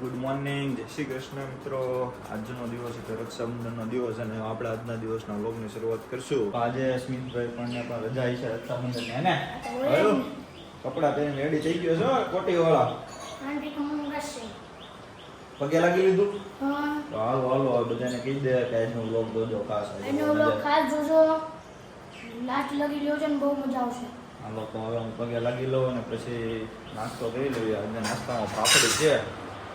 Good morning જય શ્રી કૃષ્ણ મિત્રો. આજનો દિવસ છે રક્ષાબંધનનો દિવસ અને આપણે આજના દિવસના વ્લોગની શરૂઆત કરશું. આજે અસ્મિતભાઈ પણ પણ રજા છે રક્ષાબંધન ને? ને હલો? કપડા પહેરીને રેડી થઈ ગયો છો કોટી વાળા પગે લાગી લીધું? તો હાલો હાલો આ બધાને કહી દે કે આજનો વ્લોગ જોજો ખાસ ખાસ જોજો લાટ લગી લ્યો છે ને બહુ મજા આવશે. હાલો તો હવે હું પગે લાગી લઉં અને પછી નાસ્તો કરી લઈએ. આજે નાસ્તામાં પાપડી છે.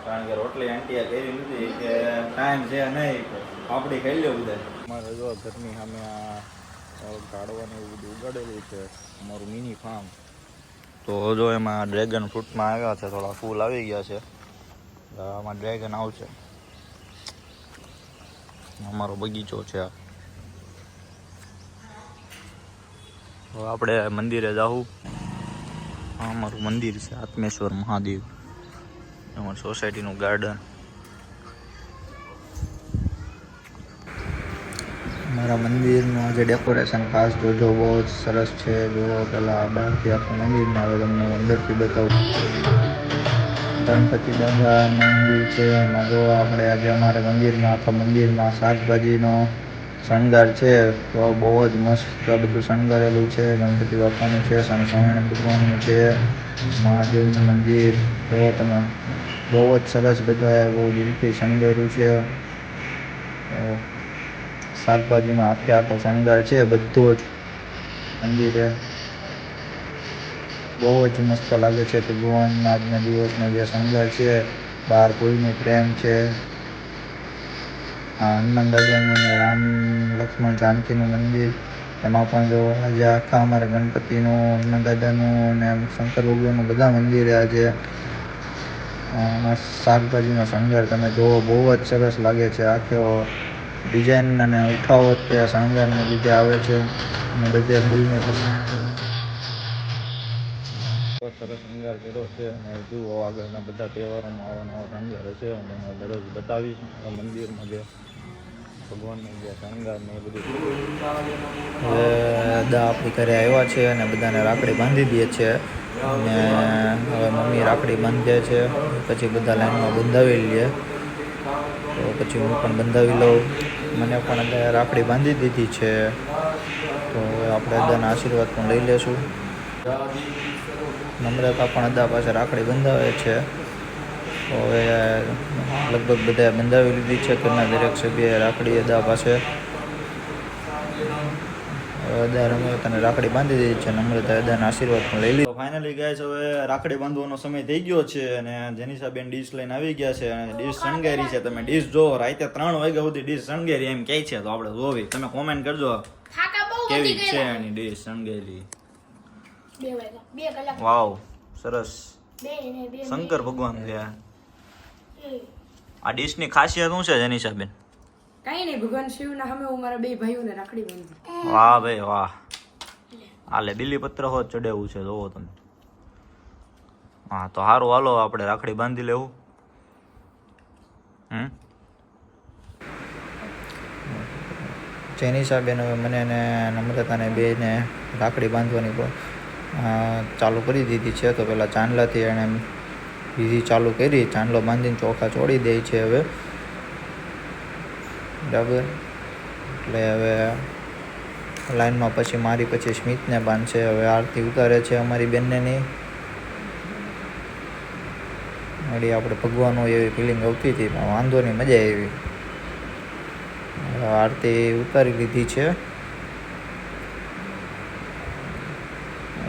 કારણ કે રોટલી આંટીએ કરી નથી કે ટાઈમ છે નહીં. પાપડી ખાઈ લે બધા અમારે જો ઘરની સામે આ ગાડવાનું એવું બધું ઉગાડેલું છે, અમારું મિની ફાર્મ તો જો એમાં ડ્રેગન ફ્રૂટમાં આવ્યા છે, થોડા ફૂલ આવી ગયા છે. આમાં ડ્રેગન આવશે. અમારો બગીચો છે આ. આપણે મંદિરે જાવું અમારું મંદિર છે, આત્મેશ્વર મહાદેવ. અમારી સોસાયટીનું ગાર્ડન અમારા મંદિરનું આજે ડેકોરેશન ખાસ જોજો, બહુ જ સરસ છે. જો પેલા બહારથી આખું મંદિરમાં આવે, તમને અંદરથી બતાવું. ગણપતિ દાદાનું મંદિર છે. એમાં જો આપણે આજે અમારે મંદિરમાં, આખા મંદિરમાં શાકભાજીનો શણગાર છે. તો બહુ જ મસ્ત બધું શણગારેલું છે. ગણપતિ બાપાનું છે સ્વામિનારાયણ ભગવાનનું છે. મહાદેવનું મંદિર. તો તમે બહુ જ સરસ બધા બહુ દિલથી શણગાર્યું છે. શાકભાજીમાં આખે આખો શણગાર છે, બધું જ મંદિરે. બહુ જ મસ્ત લાગે છે તે ભગવાનના આજના દિવસનો જે શણગાર છે બહાર કોઈને પ્રેમ છે. આ હનુમાન દાદાનું રામ લક્ષ્મણ જાનકીનું મંદિર, એમાં પણ જો આજે આખા અમારા ગણપતિનું, હનુમાન દાદાનું અને શંકર ભગવાનનું બધા મંદિરે આજે અ, શાકભાજીનો શણગાર તમે જુઓ બહુ જ સરસ લાગે છે. આખો ડિઝાઇન અને ઉઠાવો તે શણગારને લીધે આવે છે. અને બધે ફૂલને સરસ શણગાર કર્યો છે. અને જુઓ આગળના બધા તહેવારોમાં આવા નવા શણગાર છે. અને દરરોજ બતાવીશ. મંદિરમાં જે ભગવાનનું હવે દા આપણી ઘરે આવ્યા છે અને બધાને રાખડી બાંધી દે છે. અને હવે મમ્મી રાખડી બાંધે છે. પછી બધા લાઈનમાં બંધાવી લે. તો પછી હું પણ બંધાવી લઉં. મને પણ રાખડી બાંધી દીધી છે. તો આપણે અદાના આશીર્વાદ પણ લઈ લેશું. નમ્રતા પણ અદા પાસે રાખડી બંધાવે છે. હવે લગભગ બધા બંધાવી લીધી છે ઘરના દરેક સભ્યએ રાખડી અદા પાસે અદા નમ્રતાને રાખડી બાંધી દીધી છે નમ્રતા અદાના આશીર્વાદ પણ લઈ લીધો. ફાઇનલી ગાય હવે રાખડી બાંધવાનો સમય થઈ ગયો છે અને જેનિસાબેન ડીશ લઈને આવી ગયા છે અને ડીશ શણગારી છે. તમે ડીશ જો રાતે ત્રણ વાગ્યા સુધી ડીશ શણગારી એમ કહે છે તો આપણે જોવી. તમે કોમેન્ટ કરજો કેવી છે એની ડીશ કલાક. વાવ સરસ. શંકર ભગવાન છે આ. ડીશની ખાસિયત શું છે જેનિસાબેન કઈ નહીં ભગવાન શિવના સામે હું મારા બે ભાઈઓને રાખડી બાંધી. વાહ ભાઈ વાહ. હાલે બિલીપત્ર હોત ચડેવું છે જોવો તમે. હા તો સારું હાલો આપણે રાખડી બાંધી લેવું. હમ? જેનિસાબેન હવે મને ને નમ્રતાને બેને રાખડી બાંધવાની ચાલુ કરી દીધી છે તો પેલા ચાંદલાથી એણે વિધિ ચાલુ કરી, ચાંદલો બાંધીને ચોખા ચોડી દે છે હવે. બરાબર? એટલે હવે લાઈનમાં પછી મારી પછી સ્મિતને બાંધશે, હવે આરતી ઉતારે છે અમારી બંનેની મળી આપણે ભગવાન હોય એવી ફિલિંગ આવતી હતી, પણ વાંધો નહીં, મજા આવી. આરતી ઉતારી લીધી છે.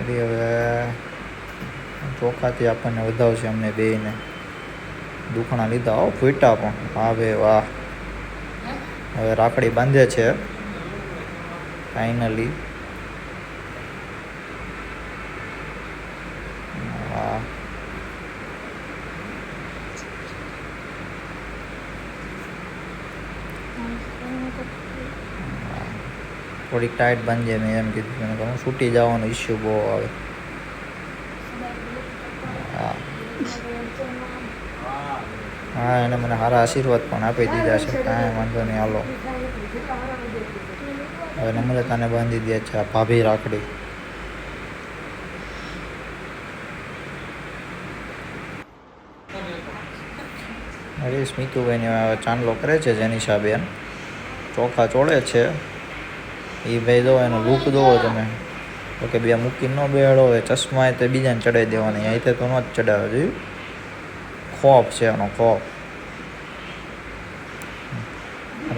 હવે ચોખાથી આપણને વધાવશે અમને બેને દુખણા લીધા. હો ફૂટા પણ. હા બે વાહ. હવે રાખડી બાંધે છે. ફાઇનલી થોડીક ટાઈટ બાંધીએ મેં એમ કીધું. મને છૂટી જવાનો ઇસ્યુ બહુ આવે હા હા, એને મને સારા આશીર્વાદ પણ આપી દીધા છે. કાંઈ વાંધો નહીં, હાલો. હવે નમ્રતાને બાંધી દે છે આ ભાભી રાખડી. અરે સ્મિતુભાઈને ચાંદલો કરે છે જેની બેન ચોખા ચોળે છે. એ ભાઈ દો, એનો લૂક દો તમે. તો કે બે મૂકી ન બેહાડો હોય ચશ્મા એ તે બીજાને ચડાવી દેવાની અહીં તો ન જ ચડાવે જોયું? ખોફ છે એનો ખોફ.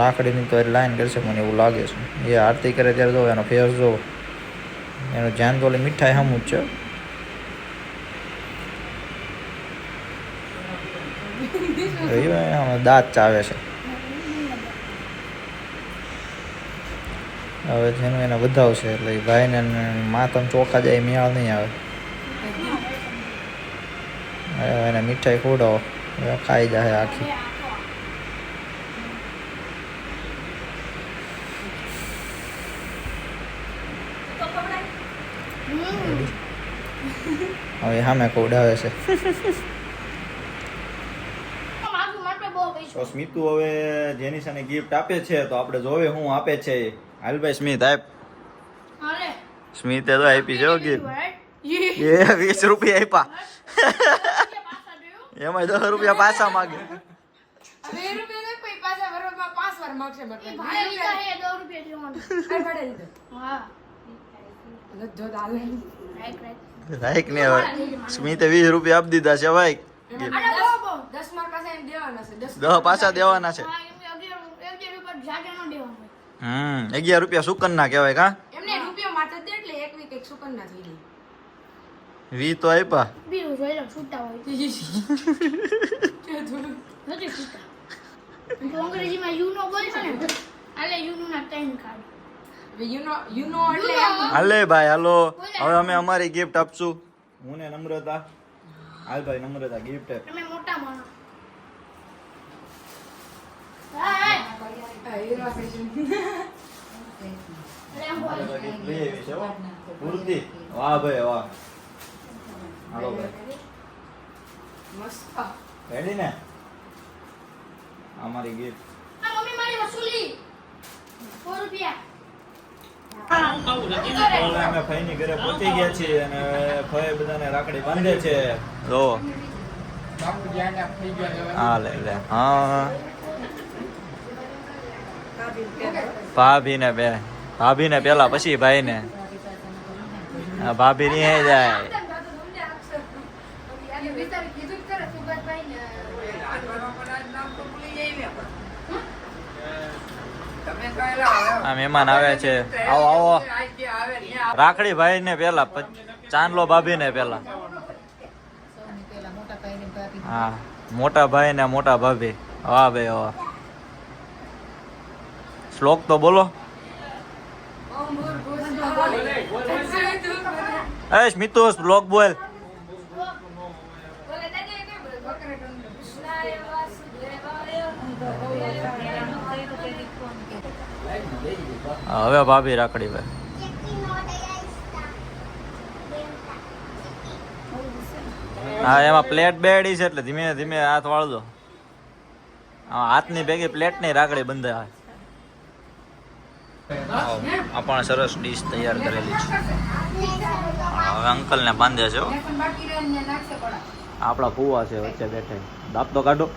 રાખડીની તો લાઈન કરશે મને એવું લાગે છે. એ આરતી કરે ત્યારે જો એનો ફેસ જો એનું ધ્યાન તો ઓલી મીઠાઈ સામું જ છે. દાંત ચાવે છે. હવે જેનું એને વધાવશે એટલે એ ભાઈને ને માથામાં ચોખા જાય મેળ નહીં આવે. એને મીઠાઈ ખોડાવો ખાઈ જાય આખી હમ. હવે સામે કોડાવે છે. તો સ્મિતુ હવે જેનિશાને ગિફ્ટ આપે છે તો આપણે જોવે હું આપે છે. હાલભાઈ સ્મિત આપ? હાલે સ્મિતે તો આપી છે ગિફ્ટ એ વીસ રૂપિયા આપ્યા? એમાં દસ રૂપિયા પાછા માગે. હવે એ રૂપિયા છે. રાઈક ને હવે સ્મિતે વીસ રૂપિયા આપી દીધા છે ભાઈ છે દસ પાછા દેવાના છે. હમ અગિયાર રૂપિયા સુકન ના કહેવાય કા એમને રૂપિયો માથે દે એટલે એક વીક એક સુકન ના થઈ જાય વી તો આપ્યા બીજું જોઈ લો, છૂટા હોય. નથી છૂટા. તો અંગ્રેજીમાં બોલશે ને, એટલે you know ના card. You know you know એટલે You know. હાલે ભાઈ હાલો. હવે અમે અમારી ગિફ્ટ આપશું. હું ને નમ્રતા. હાલ ભાઈ નમ્રતા ગિફ્ટ તમે મોટા. પૂરતી વાહ ભાઈ વાહ. હાલો ભાઈ. મસ્ત. રેડી ને? અમારી ગિફ્ટ મમ્મી મારી વસૂલી. સો રૂપિયા. અમે ફઈની ઘરે પહોંચી ગયા છીએ અને ફઈ બધાને બાંધે છે. જો. હા, લે લે. હા. ભાભી ને બે ભાભી ને પેલા પછી ભાઈ ને ભાભી ની જાય. આ મહેમાન આવે છે. આવો આવો. રાખડી ભાઈ ને પેલા ચાંદલો ભાભી ને પેલા. હા મોટા ભાઈ ને મોટા ભાભી. વાહ ભાઈ વાહ. શ્લોક તો બોલો. એ મિતુ શ્લોક બોલ હા, હવે ભાભી રાખડી ભાઈ હા, એમાં પ્લેટ બેડી છે એટલે ધીમે ધીમે હાથ વાળજો. હાથની ભેગી પ્લેટની રાખડી બંધાય. પણ સરસ ડીશ તૈયાર કરેલી છે. હવે અંકલને બાંધે છે. આપણા ફુવા છે, વચ્ચે બેઠે. દાંત તો કાઢો.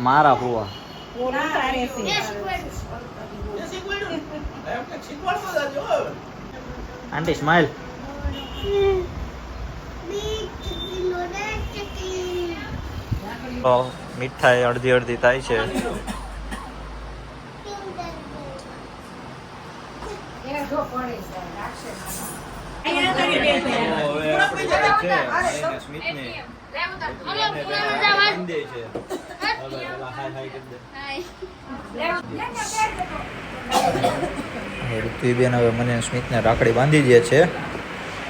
મારા ફુવા આંટી સ્માઈલ તો મીઠાઈ અડધી અડધી થાય છે ઋત્વીબેન હવે મને સ્મિતને રાખડી બાંધી દે છે.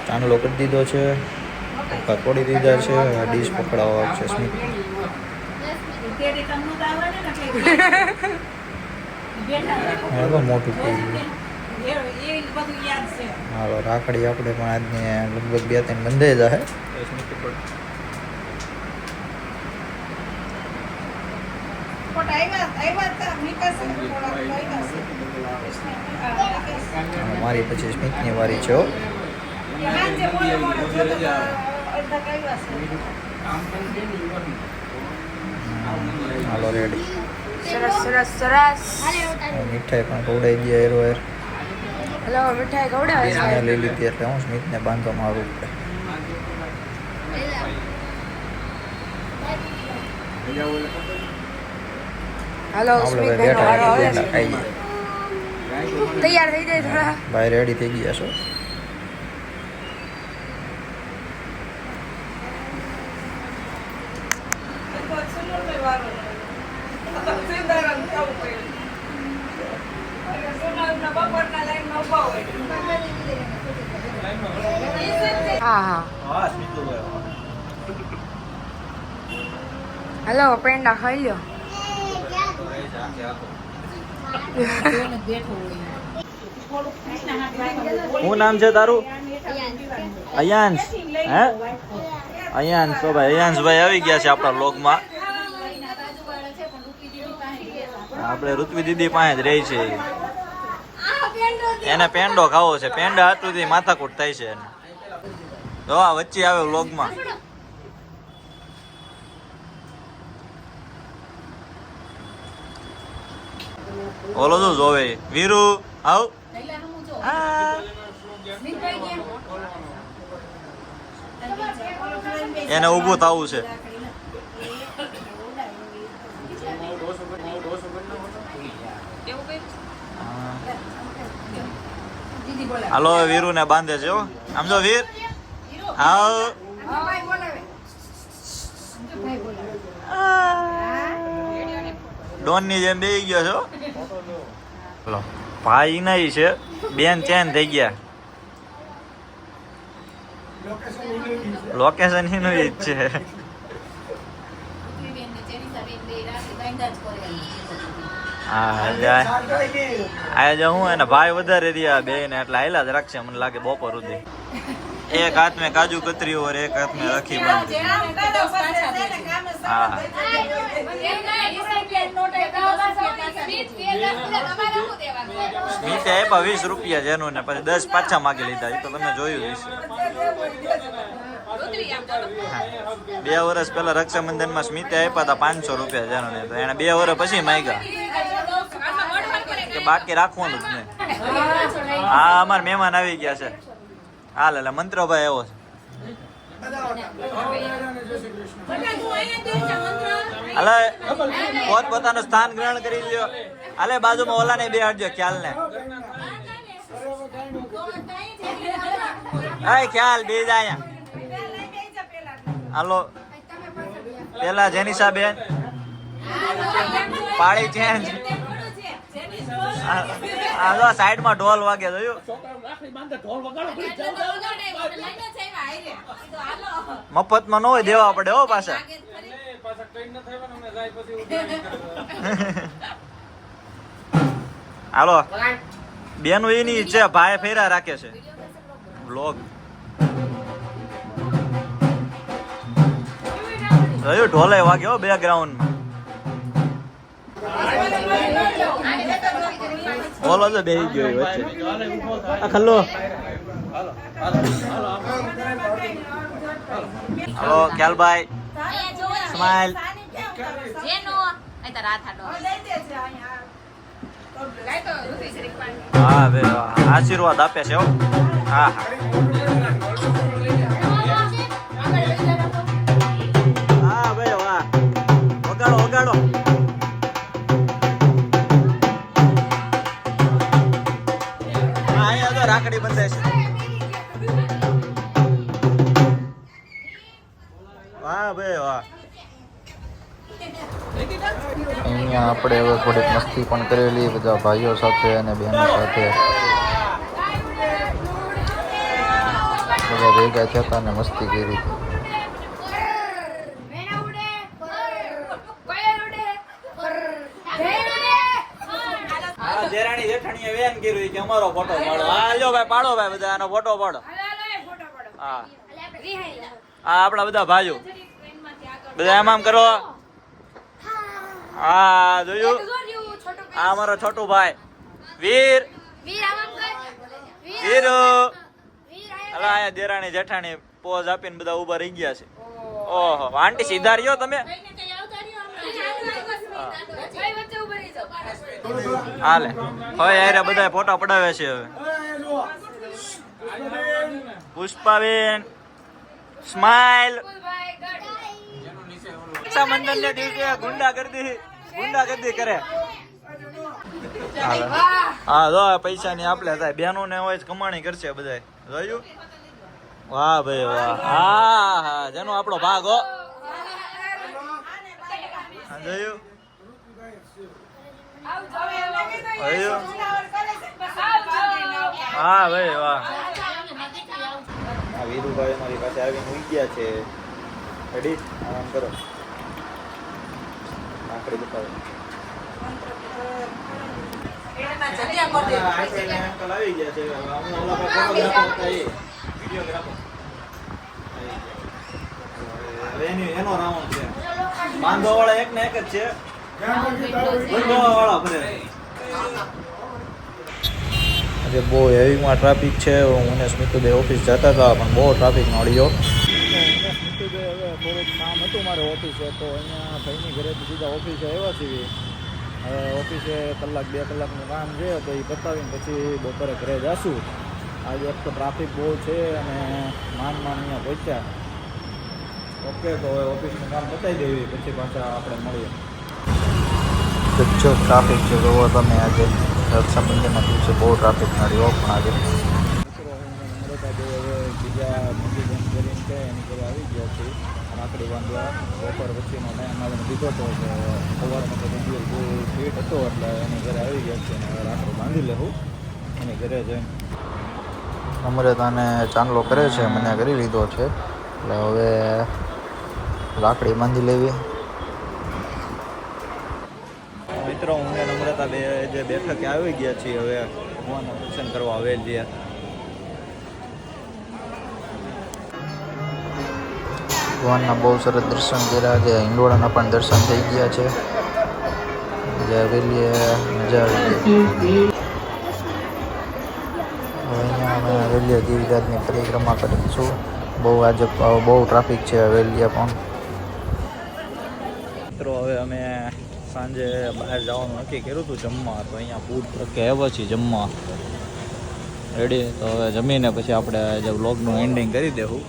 ચાંદલો કરી દીધો છે. પપ્પા દીધા છે. હવે ડીશ પકડાવવા છે સ્મિત. મોટું હાલો, રાખડી આપણે પણ આજની લગભગ બે ત્રણ બંધાઈ જાય મારી પછી મિનિટની વારી છે હાલો રેડી. સરસ સરસ સરસ. મીઠાઈ પણ ખવડાવી ગયા એરો એર હલો મીઠાઈ ખવડાવે છે? લઈ લીધી એટલે હું સ્મિતને બાંધવામાં આવું પડે. હલો બેઠા આવે છે. ખાઈ તૈયાર થઈ જાય થોડા. ભાઈ રેડી થઈ ગયા છો? હા હા. હલો પેંડા ખાઈ લ્યો. શું નામ છે તારું? અયાંશ. હે? અયાંશ. તો ભાઈ અયાંશભાઈ આવી ગયા છે આપણા લોગમાં આપણે ઋત્વી દીદી પાસે જ રહી છે. એને પેંડો ખાવો છે. પેંડા હાટુથી માથાકૂટ થાય છે જો આ વચ્ચે આવે લોગમાં ઓલો તો જોવે? વીરુ, આવ. એને ઊભું થવું છે. હાલો વીરુ ને બાંધે છે. આમ જો, વીર. આવ. ડોનની જેમ બેસી ગયો છો? હલો ભાઈ નહીં છે. બેન ચેન થઈ ગયા. લોકેશન એનું જ છે. આજે હું એને ભાઈ વધારે રહ્યા બે ને એટલે આયલા જ રાખશે. મને લાગે બપોર સુધી. એક હાથ મેં કાજુ કતરી ઓર એક હાથ મેં રાખી બાંધી. હા. મીઠે આપ્યા વીસ રૂપિયા જેનું ને પછી દસ પાછા માગી લીધા. એ તો તમે જોયું હશે. બે વર્ષ પહેલા રક્ષાબંધનમાં સ્મિતે આપ્યા હતા પાંચસો રૂપિયા જેનું ને તો એને બે વર્ષ પછી માંગ્યા. કે બાકી રાખવાનું જ નહીં. હા અમાર મહેમાન આવી ગયા છે. હાલ એટલે મંત્રભાઈ એવો છે. હાલે પોત પોતાનું સ્થાન ગ્રહણ કરી લ્યો. હાલે બાજુમાં ઓલા ને બે હટજો ખ્યાલ ને હાય ખ્યાલ બે જાય હાલો પેલા જેનિસા બેન. પાળી ચેન્જ આ જો સાઈડમાં ઢોલ વાગે જોયું મફતમાં ન હોય દેવા પડે હો પાછા. હાલો. બેન એની છે ભાઈ ફેરા રાખે છે. બ્લોગ જોયું ઢોલે વાગ્યો બેકગ્રાઉન્ડ બોલો તો બે ગયો વચ્ચે. આ ખલ્લો. હલો, ખ્યાલભાઈ. સ્માઈલ. હા આશીર્વાદ આપે છે હા હા. થોડીક મસ્તી પણ કરેલી, બધા ભાઈઓ સાથે અને બહેનો સાથે. બધા ભેગા થયા હતા અને મસ્તી કરી. હતી દેરાણી જેઠાણીએ વેન કર્યું કે અમારો ફોટો પાડો. હા, લ્યો ભાઈ, પાડો ભાઈ બધા આનો ફોટો પાડો. હા. આ આપણા બધા ભાઈઓ. બધા એમ આમ કરો. હા જોયું? આ અમારો છોટું ભાઈ. વીર. વીર વીર આયા દેરાણી જેઠાણી પોઝ આપીને બધા ઊભા રહી ગયા છે. ઓહો. આંટી સીધા રહ્યો તમે? હાલે. હવે યાર બધા ફોટા પડાવે છે હવે. પુષ્પાબેન સ્માઈલ. રક્ષાબંધન ને દિવસે ગુંડાગર્દી ગુંડાગર્દી કરે. હા જો પૈસા ની આપલે થાય. બેનો ને હોય કમાણી કરશે બધા જોયું? વાહ ભાઈ વાહ. હા હા જેનો આપણો ભાગ હો. જોયું? હા ભાઈ વાહ. વીરુભાઈ અમારી પાસે આવીને ઉઈ ગયા છે. રેડી આરામ કરો આખરી બતાવો અંકલ આવી ગયા છે અમે ઓલા પાસે ફોટોગ્રાફર હતા એ બાંધો વાળા એક ને એક જ છે આજે બહુ હેવીમાં ટ્રાફિક છે. હું ને સ્મિતુભાઈ ઓફિસ જતા હતા, પણ બહુ ટ્રાફિક નડ્યો કામ ઓફિસ છે તો અહીંયા ભાઈની ઘરેથી સીધા ઓફિસે આવ્યા છીએ. હવે ઓફિસે કલાક બે કલાકનું કામ છે તો એ પતાવીને પછી બપોરે ઘરે જશું. આજે એક તો ટ્રાફિક બહુ છે અને માન માન અહીંયા પહોંચ્યા. ઓકે તો હવે ઓફિસનું કામ પતાવી દેવી પછી પાછા આપણે મળીએ. જો ટ્રાફિક છે જોવો તમે આજે. રક્ષાબંધનના દિવસે બહુ ટ્રાફિક નડ્યો પણ આજે. બીજા મોટી બેન કરીને એની ઘરે આવી ગયા છે રાખડી બાંધવા બપોર વચ્ચેનો ટાઈમ આપણે લીધો હતો કે સવારમાં તો બીજી બહુ ફીટ હતો એટલે એની ઘરે આવી ગયા છે અને રાખડી બાંધી લેવું એની ઘરે જઈને. અમૃતાને ચાંદલો કરે છે મને કરી લીધો છે એટલે હવે લાકડી બાંધી લેવી. મિત્રો હું નમ્રતા બે જે બેઠકે આવી ગયા છીએ હવે ભગવાનના દર્શન કરવા આવેલ છીએ ભગવાનના બહુ સરસ દર્શન કર્યા છે. હિંડોળાના પણ દર્શન થઈ ગયા છે. જે હવેલીએ મજા આવી ગઈ. અહીંયા અમે હવેલીએ ગિરિરાજની પરિક્રમા કરીશું. બહુ આજે બહુ ટ્રાફિક છે હવેલીએ પણ. મિત્રો, હવે અમે સાંજે બહાર જવાનું નક્કી કર્યું હતું જમવા. તો અહીંયા ફૂડ ટ્રકે આવ્યા છીએ જમવા. રેડી તો હવે જમીને પછી આપણે જે વ્લોગનું એન્ડિંગ કરી દેવું.